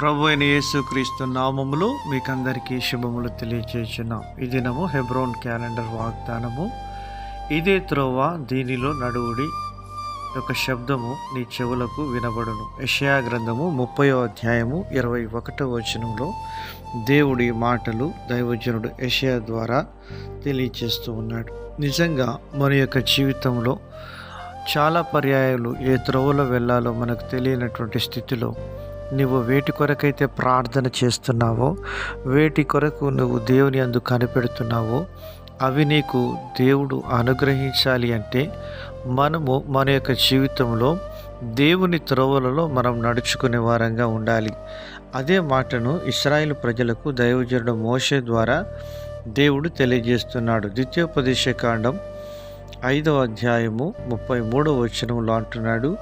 ప్రభు అయిన యేసుక్రీస్తు నామములు మీకందరికీ శుభములు తెలియచేస్తున్నాం ఈ దినము హెబ్రోన్ క్యాలెండర్ వాగ్దానము. ఇదే త్రోవ దీనిలో నడువుడి యొక్క శబ్దము నీ చెవులకు వినబడును. యషయా గ్రంథము ముప్పయో అధ్యాయము ఇరవై ఒకటో వచనంలో దేవుడి మాటలు దైవజనుడు యషయా ద్వారా తెలియచేస్తూ ఉన్నాడు. నిజంగా మన యొక్క జీవితంలో చాలా పర్యాయాలు ఏ త్రోవలో వెళ్ళాలో మనకు తెలియనటువంటి స్థితిలో నువ్వు వేటి కొరకైతే ప్రార్థన చేస్తున్నావో వేటి కొరకు నువ్వు దేవుని అందు కనిపెడుతున్నావో అవి నీకు దేవుడు అనుగ్రహించాలి అంటే మనము మన యొక్క జీవితంలో దేవుని త్రోవలలో మనం నడుచుకునే వారంగా ఉండాలి. అదే మాటను ఇస్రాయేల్ ప్రజలకు దైవజనుడు మోషే ద్వారా దేవుడు తెలియజేస్తున్నాడు. ద్వితీయోపదేశ కాండం ఐదవ అధ్యాయము ముప్పై మూడవ వచనంలో అంటున్నాడు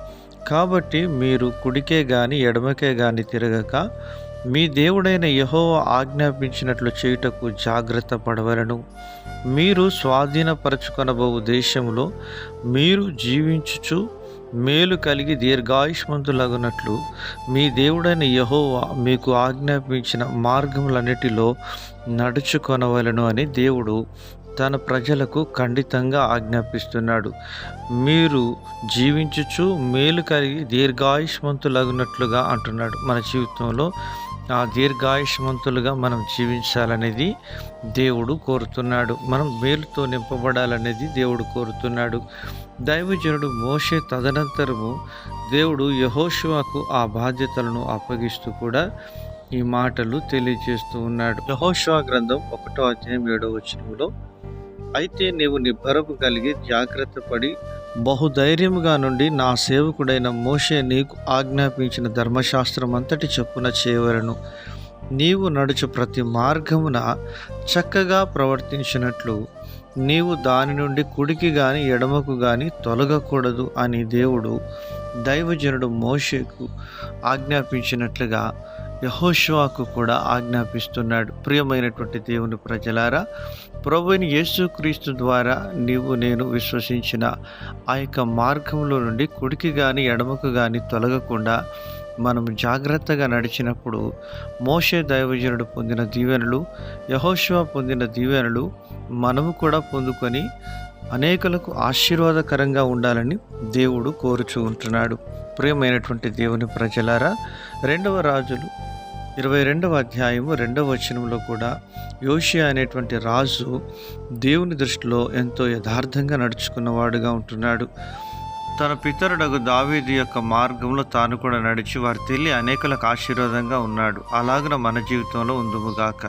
కాబట్టి మీరు కుడికే గాని ఎడమకే గాని తిరగక మీ దేవుడైన యహోవ ఆజ్ఞాపించినట్లు చేయుటకు జాగ్రత్త పడవలను. మీరు స్వాధీనపరచుకొనబోవు దేశంలో మీరు జీవించుచు మేలు కలిగి దీర్ఘాయుష్మంతులగునట్లు మీ దేవుడైన యహోవా మీకు ఆజ్ఞాపించిన మార్గములన్నిటిలో నడుచుకొనవలను అని దేవుడు తన ప్రజలకు ఖండితంగా ఆజ్ఞాపిస్తున్నాడు. మీరు జీవించుచు మేలు కలిగి దీర్ఘాయుష్మంతులగునట్లుగా అంటున్నాడు. మన జీవితంలో ఆ దీర్ఘాయుష్మంతులుగా మనం జీవించాలనేది దేవుడు కోరుతున్నాడు. మనం మేలుతో నింపబడాలనేది దేవుడు కోరుతున్నాడు. దైవజనుడు మోషే తదనంతరము దేవుడు యహోశివాకు ఆ బాధ్యతలను అప్పగిస్తూ కూడా ఈ మాటలు తెలియజేస్తూ ఉన్నాడు. యహోశివా గ్రంథం ఒకటో అధ్యాయం ఏడో వచనంలో అయితే నీవు నిబ్బరపు కలిగి జాగ్రత్త పడి బహుధైర్యముగా నుండి నా సేవకుడైన మోషే నీకు ఆజ్ఞాపించిన ధర్మశాస్త్రం అంతటి చొప్పున చేయవలను నీవు నడుచు ప్రతి మార్గమున చక్కగా ప్రవర్తించినట్లు నీవు దాని నుండి కుడికి గాని ఎడమకు గాని తొలగకూడదు అని దేవుడు దైవజనుడు మోషేకు ఆజ్ఞాపించినట్లుగా యహోషువాకు కూడా ఆజ్ఞాపిస్తున్నాడు. ప్రియమైనటువంటి దేవుని ప్రజలారా ప్రభుని యేసుక్రీస్తు ద్వారా నీవు నేను విశ్వసించిన ఆ యొక్క మార్గంలో నుండి కుడికి కానీ ఎడమకు కానీ తొలగకుండా మనం జాగ్రత్తగా నడిచినప్పుడు మోషే దైవజనుడు పొందిన దీవెనలు యహోశివ పొందిన దీవెనలు మనము కూడా పొందుకొని అనేకులకు ఆశీర్వాదకరంగా ఉండాలని దేవుడు కోరుచూ ఉంటున్నాడు. ప్రియమైనటువంటి దేవుని ప్రజలారా రెండవ రాజులు ఇరవై రెండవ అధ్యాయము రెండవ వచనంలో కూడా యోషియా అనేటువంటి రాజు దేవుని దృష్టిలో ఎంతో యథార్థంగా నడుచుకున్నవాడుగా ఉంటున్నాడు. తన పితరుడగు దావీది యొక్క మార్గంలో తాను కూడా నడిచి వారి తెల్లి అనేకులకు ఆశీర్వాదంగా ఉన్నాడు. అలాగన మన జీవితంలో ఉందుముగాక